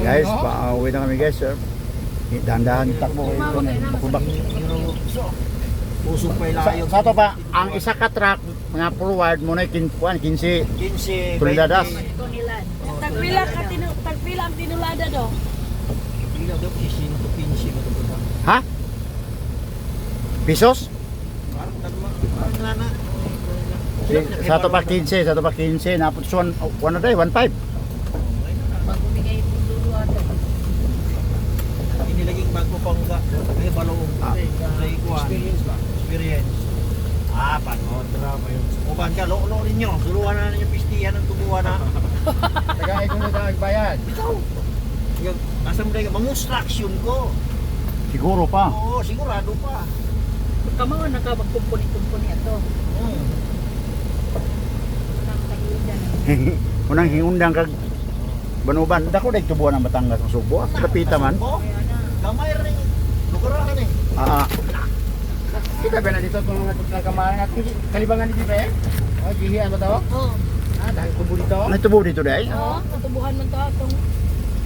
Guys, pauwi na kami guys. sir. Dahan-dahan takbo ko ito. Makubak. Pusok pa Sa, ilayo. sa to pa, ang isa ka truck, mga forward mo na kin, kuan, 15. 15, Tuldadas. 20. Tagpila ka tagpila ang tinulada do. Pila daw 15 to 15 mo to. Ha? Si, sa to pa 15, sa to pa 15. Napot sa 1 na day, 1.5. Magbigay mo dulo ato. Inilaging bago pang ga. Ay balong. Ah. Ay kuan. Experience ba? Experience. Ah, panood drama yun. Uban ka, lolo ninyo. Suluhan na ninyo pistihan ng tubuhan na. Tagay ko na bayad. Ikaw. Yung, nasa mo ka, mangustraction ko. Siguro pa. Oo, sigurado pa. Kamo naka magkumpuni-kumpuni ato. Hmm. Unang hiundang kag Banuban, dako day tubuan ang Batangas ng Subo. Kapita man. Subo? Gamay rin. Lugar ka ni. Ah, ah. Kita ba na dito itong mga kamaran natin? Kalibangan dito ba eh? O, gihian ba ito? Oh. Ah, dahil kubo dito. may tubo dito day. Oo, katubuhan man to atong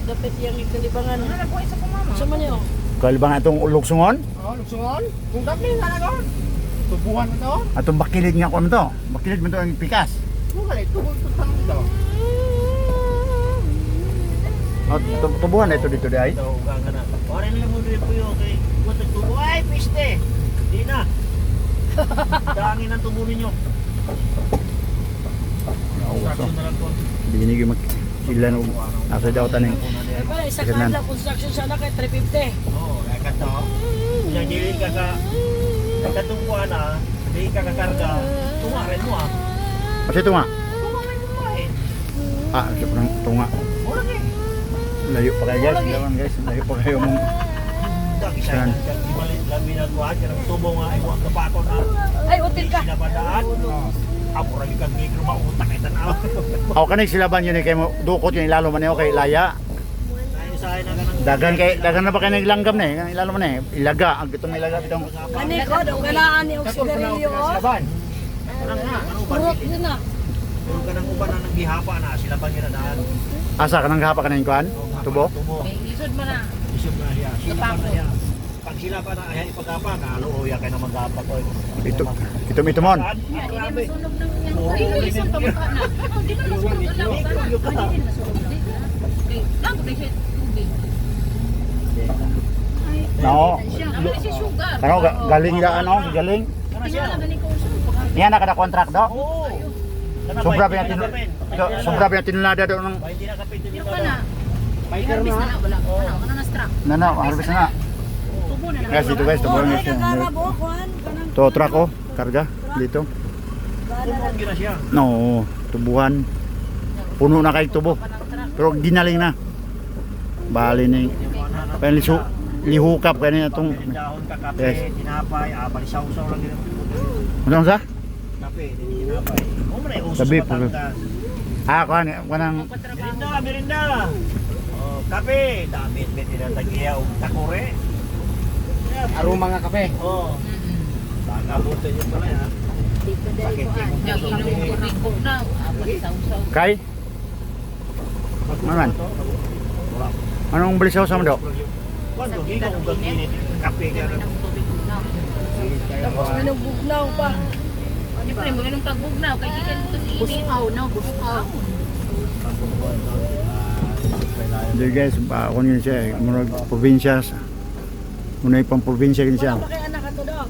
dapat yang ikalibangan. Ano po isa ko mama? Sa man yo? Kalibang atong lugsungon. Oh, luksungon. Kung dapli nga na doon. Tubuhan mo ito. Atong bakilid nga ko to. Bakilid mo to ang pikas. Kung galit, tubuhan ito tanong dito. Oh, tu- tubuhan na ito dito day. Ito, ugang ka na. Pare nila mo rin po yun. Kay, buwan tubo. Ay, piste. Di na. Dangin ang tubo ninyo. Construction na lang po. Binigay mag sila no asa daw taning. Eh pala isa ka construction sana kay 350. Oo, kaya ka to. Kung dili ka ka, katungkuhan na, hindi ka kakarga, tumarin mo ah. Kasi ito nga. Tumamay mo eh. Ah, ito pa ng tunga. Eh. Layo pa kayo guys. Lawan guys. Layo pa kayo mong Saan? Ay na. Util ka. Ako rin kang gigro mautak ito na. Ako kanay silaban yun eh kay mo dukot yun ilalo man niyo kay laya. Na Dagan kay dagan na ba kay naglanggam na eh. Ilalo man eh. Ilaga ang itong ilaga bitong Ani ko do ganaan ni oksidarilyo. Laban. Anong nga, ano ba? Na. Puro ka ng uban na nang gihapa na, sila pa nila daan. asa ka nang hapa ka nang kuan? Tubo. Tubo. Isod man na. Isip na siya. Sila pa na siya. Pag sila pa na ay ipagapa, kalo o ya kay na magapa ko. Ito ito mitumon. Grabe. Sunog ng yung isang pamukha na. Oh, di ba nasunog na ka na? Hindi na. Okay, lang ko siya tubig. Nao. Ang si sugar. Kano ga- galing da ano? Galing. Tingnan galing ko sa Yan na kada contract do. Oo. Sobra ba, ba hindi yung na kapin? tinu sobra ba yung tinulada do ng ba? ka na. Harvest na. na na. Wala. Ano? Na struck? na na harvest na. Tubo na. Guys, dito guys, tubo na siya. To truck oh, karga dito. No, tubuhan. Puno na kay tubo. Pero ginaling na. Bali ni Pen lisu lihukap kani atong Yes. tinapay, ah, balisaw-saw lang yun. ano sa? Kape, tinapay. O mo na yung uso Sabi, sa Batangas. Ah, kuan kanang Merinda, merinda. Oh, kape, damit may tinatagiya o takore. Aroma nga kape. Oh. Baka buto yun pala ya. Sakit yung Yung puso. inom ko na. Abang sausaw. kay. Wala. anong balisaw sa mo do? Kuando, di ka kung gaginit. Kape ka na. Tapos minubugnaw pa. Siyempre, mo ganun pagbugnaw. Kaya ikan ito inihaw, no? Buskaw. Di guys, pa kun yun siya, eh, murag probinsya. sa- Muna pang probinsya yun siya. Wala pa kay anak ato dog.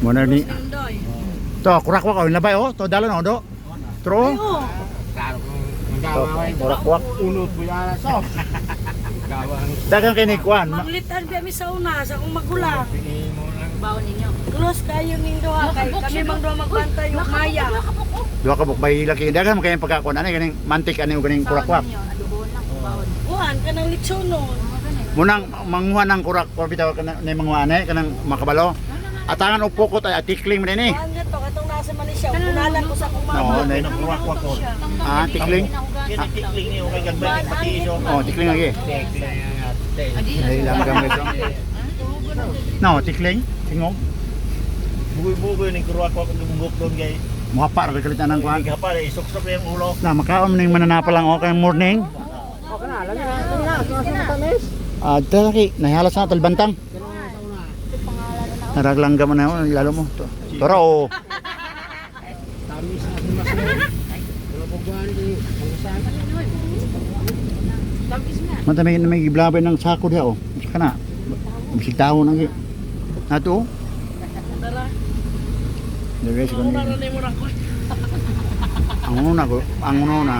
Muna ni to kurak-wak oh, labay oh, to dalon oh do. Klaro kung To kurak-wak. Unod mo yan na sos. Gawang. Dagang kini kuan. ma- Maglitan kami sa una, sa akong magulang. Lang. Baon ninyo. Close kayo ning duha kay kami mang duha magbantay yung maya. Duha ka bukbay laki dagan mo kay pagkakuan ani ganing mantik ani ug ganing kurak-wak. Kuhan ka ng litsonon. Munang manguha ng kurak or bitaw ka na na manguha ani kanang makabalo. Atangan upokot ay atikling man ni. Kuhan nga to, katong nasa Malaysia. Ko sa akong mama. Oo, na Nakuwak-wak ko. Ah, tikling. Kinitikling niyo kay gagbay pati iso. Oh, tikling lagi. Ay lamang guys. No, tikling. Tingog. Bugoy-bugoy ni kuwak-wak ng bubuk doon kay Muhapa ra kalit anang kuan. Hindi ka pa, isuksok na yung ulo. Na makaon ning mananapa lang okay morning. Okay na, lagi na, na. Ah, talaki, nahihalas na talbantang. Naraglang ka mo na yun, lalo mo. To. Toro, oh. Tamis na na. May giblabay ng sako diha oh. Isa ka na. Bisig taho nang Mura na mura ko. Ang una ko, ang una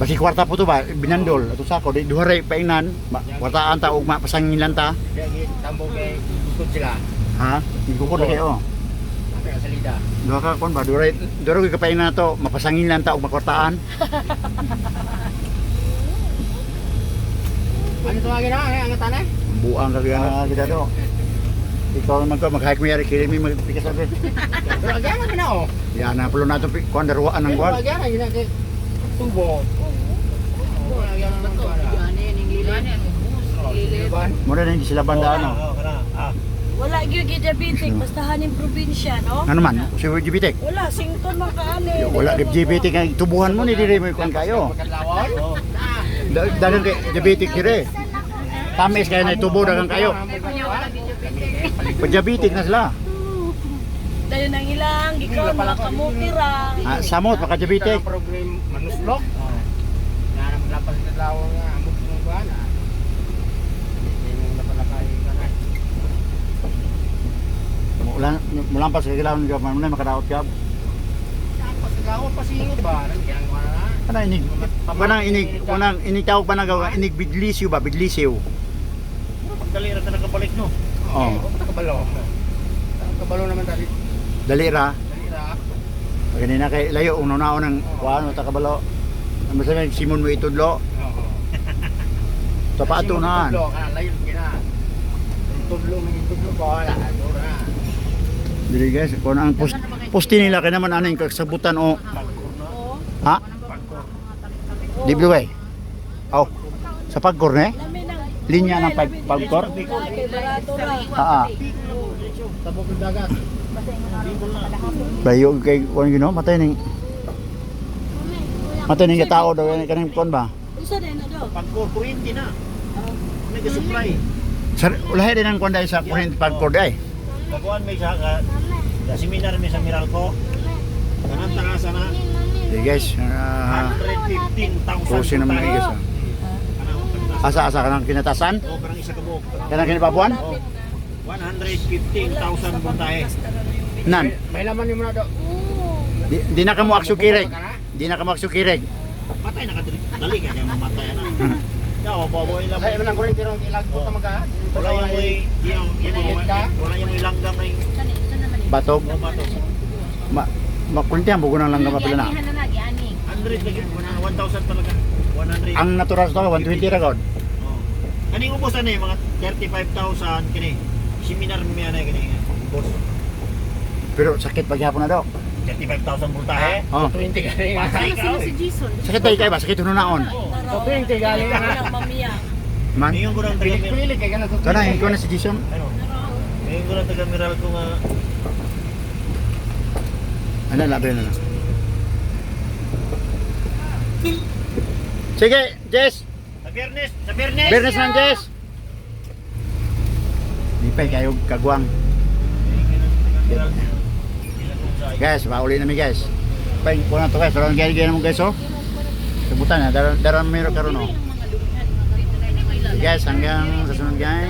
basi kwarta po to ba binandol ato sako di duhare paingnan. Ba- Kwartaan ta ug mapasangin lang ta. Tambo kay gusto sila. Ha? Igukod na kayo. Salida? Duha ka kon ba duray duro ka paingnan to mapasangin lang ta ug makwartaan. Ano tawagin na? Ang tanay? Buang ka kaya kita do. Ikaw naman ko mag-hike mo yari kaya may magpikas sabi. Pero agyan na na oh. Yan na pulo nato kuan daruan ng kuan. agyan na yun ang tubo. Oo, agyan na ng kuwan. Yan yan yung lilan yan. Diban? Mo na hindi sila banda ano. Ah, Wala gyud gid diabetic basta haning probinsya no. Ano man? Si Jibitek. Wala sington man kaani. Wala kay diabetic ang tubuhan mo ni dire mo kuan kayo. Pagkadlawon? oo. Da- Dahil kay diabetic dire. Tamis kaya na tubo dagang kayo. Pag diabetic na sila. Dayon ang ilang gikaw mga kamuti ra. Ah, samot maka diabetic. Program manuslok. Na naman lapas na daw nga amog ng kuwan. ah. Hindi mo napalakay ka na. Mulan mulampas kay kailangan ka ka. Saan pa sa pasingot ba? Nandiyan ko na. Kana inig kanang inig kanang inig tawag pa nagawa inig bidlisyo ba bidlisyo. Pagdali rin na nakabalik no. Oh. Nakabalo. Nakabalo naman tadi. Dali ra. Dalira. Ganina kay layo uno na nang kuan ta kabalo. Ano sa Simon mo itudlo. Oo. Tapato na. Tudlo ka layo gina. Tudlo man yung tudlo ko wala. Dura. Dili guys, kung ang post, posti nila kay naman ano yung kasabutan o ha? Di blue way. Oh. Sa pagkor ne? Nang Linya ng pag pagkor? Ah, ah. Layo kay kuan you know, matay ning Matay ning tao daw yan kaning kon ba? Isa din na do. Pagko, kuryente na. May supply. Sa ulahi din ang kuan dai sa kuryente pagkor dai. Baguan may sa ka. Sa seminar may sa Meralco. Kanang tangasa na. Di guys, ah, 115,000. kusin naman ni guys. ah. Asa asa kanang kinatasan? O, karang isa ka buok. Kanang kinipabuan? Oh. 115,000 buntahe. Nan, May laman yung mga do. di, di na kamo aksukirig. Di na kamo aksukirig. Patay na ka dali. Dali ka niya mamatay na. Yaw, baboy lang. Ay, manang kurin tirong ilag po tamaga. Wala yung yung wala yung langgam na Batog. bumato. Ma makuntihan bugo nang lang kapila na. Yan na lagi, ani. 100 lagi, 1,000 talaga. 100. Ang natural sa 120 ra god. Oh. Kaning ubos na mga 35,000 kini. Seminar mi ana kini. Boss. Pero sakit paghapon na daw. 35,000 buntahe. Oh. 20 galing. Patay ka. Sino si Jason? Sakit tayo kayo ba? Sakit huno naon. O 20 galing. Nang mamiya. Man. Ngayon ko nang taga. Pilit kay ganun. Kana ikaw na si Jason. Ano? Ngayon ko nang taga Meralco nga Ano labi na na. Sige, Jess. sa Biyernes, sa Biyernes. Bernes ng Jess. Lipay kayo kagwang. Guys, mauli na mi guys. Pay, kuna to guys. Daran gaya mo guys oh. Sebutan ya, daran daran meron karon oh. Guys, hanggang sa sunod guys.